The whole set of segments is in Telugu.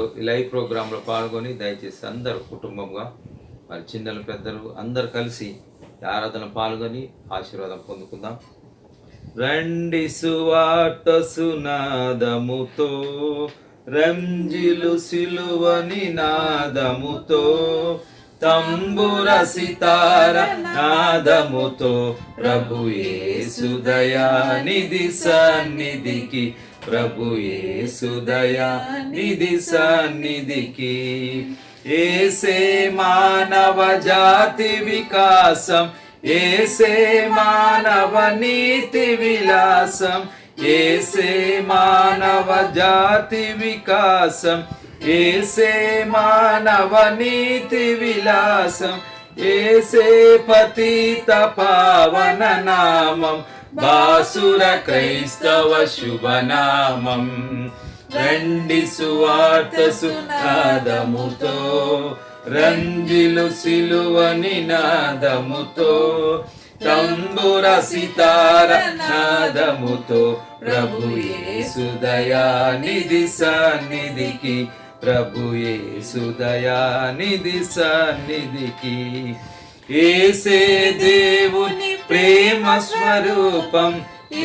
లైవ్ ప్రోగ్రాంలో పాల్గొని దయచేసి అందరు కుటుంబంగా మరి చిన్నలు పెద్దలు అందరు కలిసి ఆరాధన పాల్గొని ఆశీర్వాదం పొందుకుందాం. రండి సువార్త సునాదముతో రంజిలు సిలువని నాదముతో తంబుర సితార నాదముతో ప్రభు యేసుదయానిధి సన్నిధికి ప్రభు निधि सन्निधिकी। ऐसे मानव जाति विकासम ऐसे मानव नीति विलासम, एसे मानव जाति विकासम ऐसे मानव नीति विलासम, एसे पतित पावन नामम। బాసుర క్రైస్తవ శుభనామం. రండి సువార్త సునాదముతో రంజిలు సిలువ నినాదముతో తంబుర సితార నాదముతో ప్రభు యేసుదయానిధి సన్నిధికి ప్రభు యేసుదయానిధి సన్నిధికి. ఏసే దేవుని ప్రేమ స్వరూపం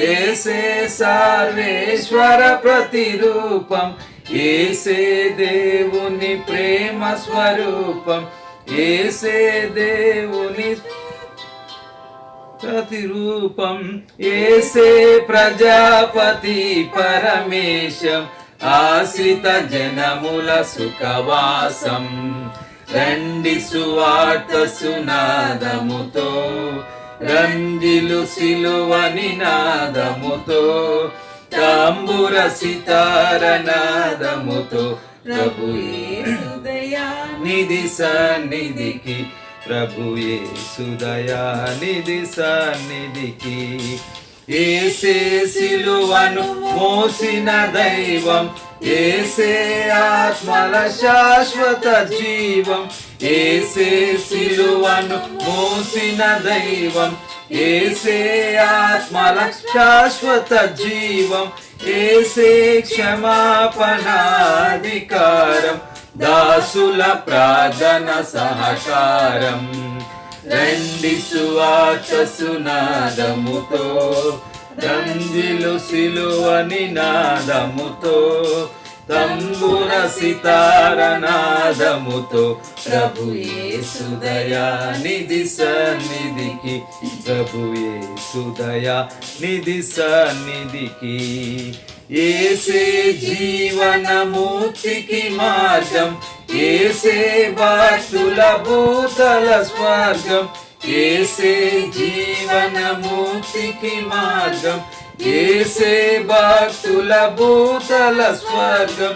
ఏసే సర్వేశ్వర ప్రతిరూపం ఏసే దేవుని ప్రేమ స్వరూపం ఏసే దేవుని ప్రతిరూపం ఏసే ప్రజాపతి పరమేశం ఆశ్రిత జనముల సుఖవాసం. రండి సువార్త సునాదముతో రంజిలు సిలువని నాదముతో తాంబుర సితార నాదముతో ప్రభు నిధి సన్నిధికి ప్రభు సుదయానిధి సన్నిధికి ఏసే సిలువను మోసిన దైవం ఏసే ఆత్మల శాశ్వత జీవం. ఏసే సిలువను మోసిన దైవం ఏసే ఆత్మల శాశ్వత జీవం. ఏసే క్షమాపణాధికారం దాసుల ప్రార్థన సహకారం. రండి సువార్త సునాదముతో. రంజిలు సిలువని నాదముతో. తంబుర సితార నాదముతో. ప్రభు సుదయా నిధి సన్నిధికి. ప్రభు సుదయా నిధి సన్నిధికి. ఏసే జీవనమూర్తికి మార్గం. ఏసే బాసుల భూతల స్వర్గం ఏసే జీవనమూర్తికి మార్గం ఏసే భక్తుల భూతల స్వర్గం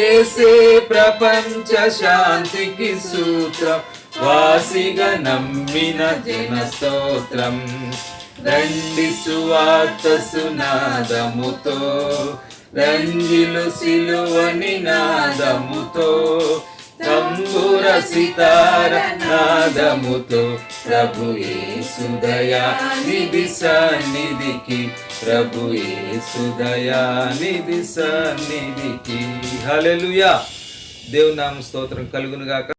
ఏసే ప్రపంచ శాంతికి సూత్రం వాసిగా నమ్మిన జన స్తోత్రం రండి సువార్త సునాదముతో రంజిలు సిలువని నాదముతో తంబుర సితార నాదముతో ప్రభు సుదయా నిధి సన్నిధికి ప్రభు సుదయా నిధి సన్నిధికి. హలెలుయా దేవునామ స్తోత్రం కలుగునుగాక.